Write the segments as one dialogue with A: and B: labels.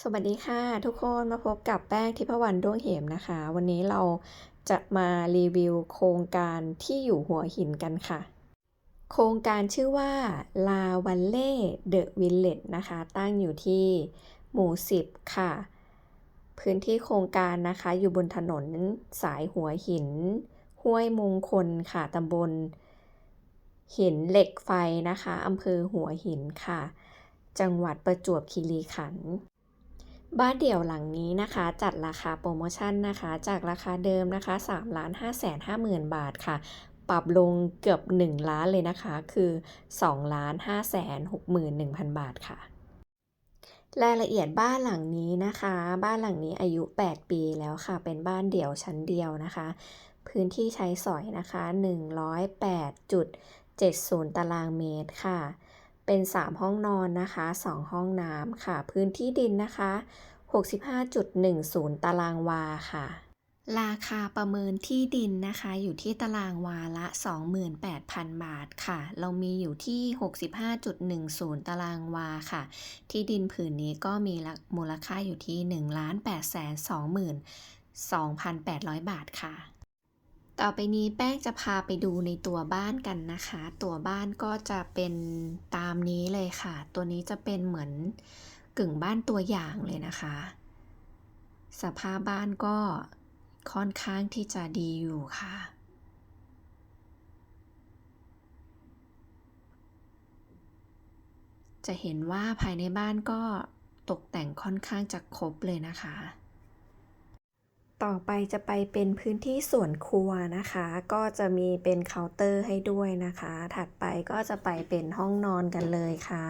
A: สวัสดีค่ะทุกคนมาพบกับแป้งทิพวรรณด้วงเหมนะคะ วันนี้เราจะมารีวิวโครงการที่อยู่หัวหินกันค่ะ โครงการชื่อว่าลาวันเล่เดอะวิลเลจนะคะ ตั้งอยู่ที่หมู่ 10 ค่ะ พื้นที่โครงการนะคะ อยู่บนถนนสายหัวหิน ห้วยมงคลค่ะตำบล หินเหล็กไฟนะคะอำเภอหัวหินค่ะ จังหวัดประจวบคีรีขันธ์ บ้านเดี่ยวหลังนี้นะคะจัดราคาโปรโมชั่นนะคะ จากราคาเดิมนะคะ3ล้าน5แสน5หมื่นบาทค่ะ ปรับลงเกือบ 1 ล้านเลยนะคะ คือ2ล้าน5แสน6หมื่น1พันบาทค่ะ รายละเอียดบ้านหลังนี้นะคะ บ้านหลังนี้อายุ 8 ปีแล้วค่ะ เป็นบ้านเดี่ยวชั้นเดียวนะคะ พื้นที่ใช้สอยนะคะ 108.70 ตารางเมตรค่ะ เป็น 3 ห้องนอนนะคะ 2 ห้องน้ำค่ะ พื้นที่ดินนะคะ 65.10 ตารางวาค่ะ ราคาประเมินที่ดินนะคะ อยู่ที่ตารางวาละ 28,000 บาทค่ะ เรามีอยู่ที่ 65.10 ตารางวาค่ะ ที่ดินผืนนี้ก็มีมูลค่าอยู่ที่ 1,822,800 บาทค่ะ ต่อไปนี้แป้งจะพาไปดูในตัวบ้านกันนะคะ ตัวบ้านก็จะเป็นตามนี้เลยค่ะ ตัวนี้จะเป็นเหมือนกึ่งบ้านตัวอย่างเลยนะคะ สภาพบ้านก็ค่อนข้างที่จะดีอยู่ค่ะจะเห็นว่าภายในบ้านก็ตกแต่งค่อนข้างจะครบเลยนะคะ ต่อไปจะไปเป็นพื้นที่ส่วนครัวนะคะ ก็จะมีเป็นเคาน์เตอร์ให้ด้วยนะคะ ถัดไปก็จะไปเป็นห้องนอนกันเลยค่ะ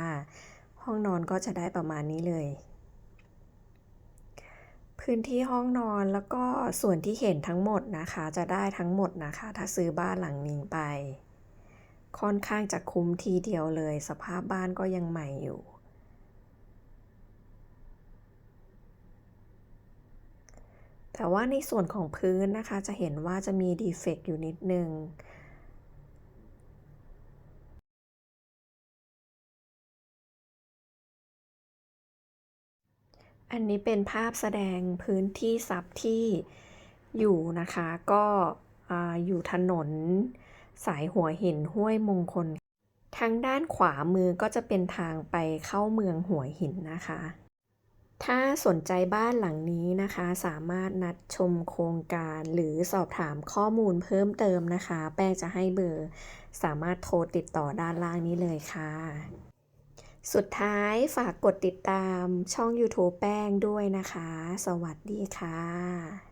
A: ห้องนอนก็จะได้ประมาณนี้เลย พื้นที่ห้องนอนแล้วก็ส่วนที่เห็นทั้งหมดนะคะ จะได้ทั้งหมดนะคะ ถ้าซื้อบ้านหลังนี้ไป ค่อนข้างจะคุ้มทีเดียวเลย สภาพบ้านก็ยังใหม่อยู่ แต่ว่าในส่วนของพื้นนะคะจะเห็นว่าจะมีดีเฟกต์อยู่นิดนึงอันนี้เป็นภาพแสดงพื้นที่ซับที่อยู่นะคะ ก็อยู่ถนน สายหัวหินห้วยมงคล ทางด้านขวามือก็จะเป็นทางไปเข้าเมืองหัวหินนะคะ ถ้าสนใจบ้านหลังนี้นะคะ สามารถนัดชมโครงการหรือสอบถามข้อมูลเพิ่มเติมนะคะ แป้งจะให้เบอร์ สามารถโทรติดต่อด้านล่างนี้เลยค่ะ สุดท้ายฝากกดติดตามช่อง YouTube แป้งด้วยนะคะ สวัสดีค่ะ